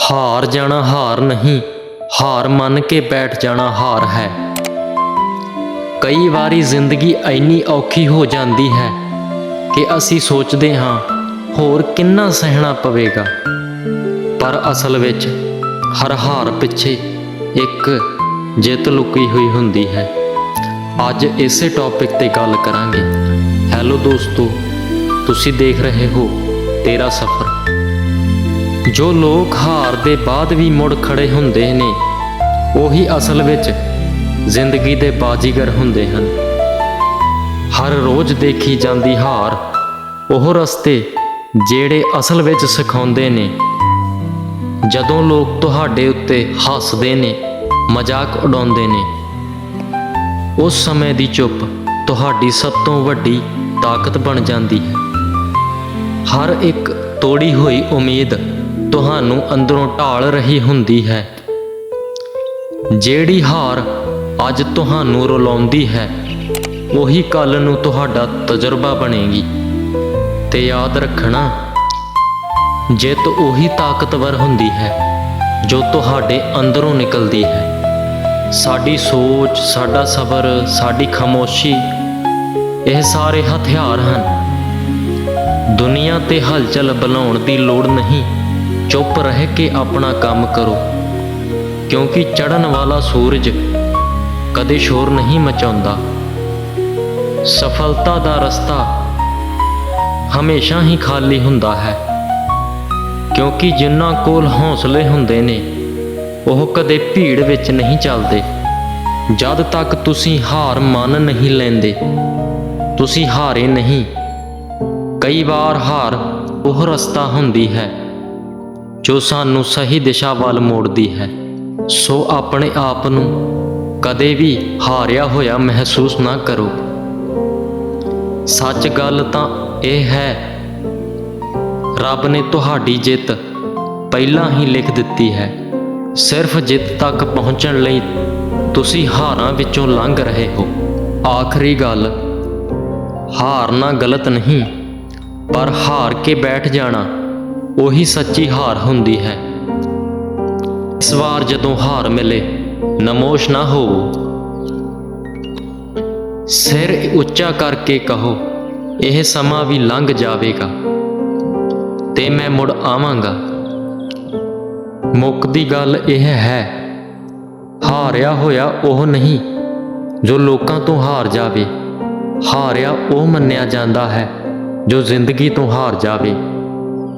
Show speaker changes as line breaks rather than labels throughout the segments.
ਹਾਰ ਜਾਣਾ ਹਾਰ ਨਹੀਂ, ਹਾਰ ਮੰਨ ਕੇ ਬੈਠ ਜਾਣਾ ਹਾਰ ਹੈ। ਕਈ ਵਾਰੀ ਜ਼ਿੰਦਗੀ ਇੰਨੀ ਔਖੀ ਹੋ ਜਾਂਦੀ ਹੈ ਕਿ ਅਸੀਂ ਸੋਚਦੇ ਹਾਂ, ਹੋਰ ਕਿੰਨਾ ਸਹਿਣਾ ਪਵੇਗਾ। ਪਰ ਅਸਲ ਵਿੱਚ ਹਰ ਹਾਰ ਪਿੱਛੇ ਇੱਕ ਜਿੱਤ ਲੁਕੀ ਹੋਈ ਹੁੰਦੀ ਹੈ। ਅੱਜ ਇਸੇ ਟੌਪਿਕ ਤੇ ਗੱਲ ਕਰਾਂਗੇ। ਹੈਲੋ ਦੋਸਤੋ, ਤੁਸੀਂ ਦੇਖ ਰਹੇ ਹੋ ਤੇਰਾ ਸਫ਼ਰ। ਜੋ ਲੋਕ ਹਾਰ ਦੇ ਬਾਅਦ ਵੀ ਮੁੜ ਖੜੇ ਹੁੰਦੇ ਨੇ, ਉਹੀ ਅਸਲ ਵਿੱਚ ਜ਼ਿੰਦਗੀ ਦੇ ਬਾਜੀਗਰ ਹੁੰਦੇ ਹਨ। ਹਰ ਰੋਜ਼ ਦੇਖੀ ਜਾਂਦੀ ਹਾਰ ਉਹ ਰਸਤੇ ਜਿਹੜੇ ਅਸਲ ਵਿੱਚ ਸਿਖਾਉਂਦੇ ਨੇ। ਜਦੋਂ ਲੋਕ ਤੁਹਾਡੇ ਉੱਤੇ ਹੱਸਦੇ ਨੇ, ਮਜ਼ਾਕ ਉਡਾਉਂਦੇ ਨੇ, ਉਸ ਸਮੇਂ ਦੀ ਚੁੱਪ ਤੁਹਾਡੀ ਸਭ ਤੋਂ ਵੱਡੀ ਤਾਕਤ ਬਣ ਜਾਂਦੀ ਹੈ। ਹਰ ਇੱਕ ਤੋੜੀ ਹੋਈ ਉਮੀਦ ਤੁਹਾਨੂੰ ਅੰਦਰੋਂ ਢਾਲ ਰਹੀ ਹੁੰਦੀ ਹੈ। ਜਿਹੜੀ ਹਾਰ ਅੱਜ ਤੁਹਾਨੂੰ ਰੁਲਾਉਂਦੀ ਹੈ, ਉਹੀ ਕੱਲ ਨੂੰ ਤੁਹਾਡਾ ਤਜਰਬਾ ਬਣੇਗੀ। ਤੇ ਯਾਦ ਰੱਖਣਾ, ਜਿੱਤ ਉਹੀ ਤਾਕਤਵਰ ਹੁੰਦੀ ਹੈ, ਜੋ ਤੁਹਾਡੇ ਅੰਦਰੋਂ ਨਿਕਲਦੀ ਹੈ। ਸਾਡੀ ਸੋਚ, ਸਾਡਾ ਸਬਰ, ਸਾਡੀ ਖਾਮੋਸ਼ੀ, ਇਹ ਸਾਰੇ ਹਥਿਆਰ ਹਨ। ਦੁਨੀਆ ਤੇ ਹਲਚਲ ਬਣਾਉਣ ਦੀ ਲੋੜ ਨਹੀਂ। ਚੁੱਪ ਰਹਿ ਕੇ ਆਪਣਾ ਕੰਮ ਕਰੋ। ਕਿਉਂਕਿ ਚੜਨ ਵਾਲਾ ਸੂਰਜ ਕਦੇ ਸ਼ੋਰ ਨਹੀਂ ਮਚਾਉਂਦਾ। ਸਫਲਤਾ ਦਾ ਰਸਤਾ ਹਮੇਸ਼ਾ ਹੀ ਖਾਲੀ ਹੁੰਦਾ ਹੈ। ਕਿਉਂਕਿ ਜਿਨ੍ਹਾਂ ਕੋਲ ਹੌਸਲੇ ਹੁੰਦੇ ਨੇ, ਉਹ ਕਦੇ ਭੀੜ ਵਿੱਚ ਨਹੀਂ ਚੱਲਦੇ। ਜਦ ਤੱਕ ਤੁਸੀਂ ਹਾਰ ਮੰਨ ਨਹੀਂ ਲੈਂਦੇ, ਤੁਸੀਂ ਹਾਰੇ ਨਹੀਂ। ਕਈ ਵਾਰ ਹਾਰ ਉਹ ਰਸਤਾ ਹੁੰਦੀ ਹੈ ਜੋ ਸਾਨੂੰ ਸਹੀ ਦਿਸ਼ਾ ਵੱਲ ਮੋੜਦੀ ਹੈ, ਸੋ ਆਪਣੇ ਆਪ ਨੂੰ ਕਦੇ ਵੀ ਹਾਰਿਆ ਹੋਇਆ ਮਹਿਸੂਸ ਨਾ ਕਰੋ। ਸੱਚ ਗੱਲ ਤਾਂ ਇਹ ਹੈ, ਰੱਬ ਨੇ ਤੁਹਾਡੀ ਜਿੱਤ ਪਹਿਲਾਂ ਹੀ ਲਿਖ ਦਿੱਤੀ ਹੈ। ਸਿਰਫ ਜਿੱਤ ਤੱਕ ਪਹੁੰਚਣ ਲਈ ਤੁਸੀਂ ਹਾਰਾਂ ਵਿੱਚੋਂ ਲੰਘ ਰਹੇ ਹੋ। ਆਖਰੀ ਗੱਲ, ਹਾਰਨਾ ਗਲਤ ਨਹੀਂ, ਪਰ ਹਾਰ ਕੇ ਬੈਠ ਜਾਣਾ ਉਹੀ ਸੱਚੀ ਹਾਰ ਹੁੰਦੀ ਹੈ। ਇਸ ਵਾਰ ਜਦੋਂ ਹਾਰ ਮਿਲੇ, ਨਮੋਸ਼ ਨਾ ਹੋਵੋ। ਸਿਰ ਉੱਚਾ ਕਰਕੇ ਕਹੋ, ਇਹ ਸਮਾਂ ਵੀ ਲੰਘ ਜਾਵੇਗਾ ਤੇ ਮੈਂ ਮੁੜ ਆਵਾਂਗਾ। ਮੁੱਕਦੀ ਗੱਲ ਇਹ ਹੈ, ਹਾਰਿਆ ਹੋਇਆ ਉਹ ਨਹੀਂ, ਜੋ ਲੋਕਾਂ ਤੋਂ ਹਾਰ ਜਾਵੇ। ਹਾਰਿਆ ਉਹ ਮੰਨਿਆ ਜਾਂਦਾ ਹੈ, ਜੋ ਜ਼ਿੰਦਗੀ ਤੋਂ ਹਾਰ ਜਾਵੇ।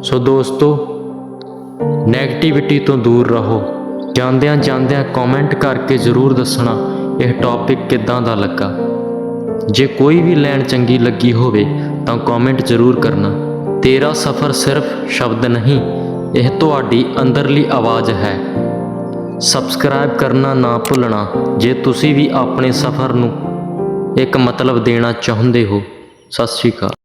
ਸੋ ਦੋਸਤੋ ਨੈਗੇਟਿਵਿਟੀ ਤੋਂ ਦੂਰ ਰਹੋ। ਜਾਂਦਿਆਂ ਜਾਂਦਿਆਂ ਕਮੈਂਟ ਕਰਕੇ ਜ਼ਰੂਰ ਦੱਸਣਾ ਇਹ ਟੌਪਿਕ ਕਿੱਦਾਂ ਦਾ ਲੱਗਾ। ਜੇ ਕੋਈ ਵੀ ਲੈਣ ਚੰਗੀ ਲੱਗੀ ਹੋਵੇ, ਤਾਂ ਕਮੈਂਟ ਜ਼ਰੂਰ ਕਰਨਾ। ਤੇਰਾ ਸਫ਼ਰ ਸਿਰਫ ਸ਼ਬਦ ਨਹੀਂ, ਇਹ ਤੁਹਾਡੀ ਅੰਦਰਲੀ ਆਵਾਜ਼ ਹੈ। ਸਬਸਕ੍ਰਾਈਬ ਕਰਨਾ ਨਾ ਭੁੱਲਣਾ, ਜੇ ਤੁਸੀਂ ਵੀ ਆਪਣੇ ਸਫ਼ਰ ਨੂੰ ਇੱਕ ਮਤਲਬ ਦੇਣਾ ਚਾਹੁੰਦੇ ਹੋ। ਸਤਿ ਸ਼੍ਰੀ ਅਕਾਲ।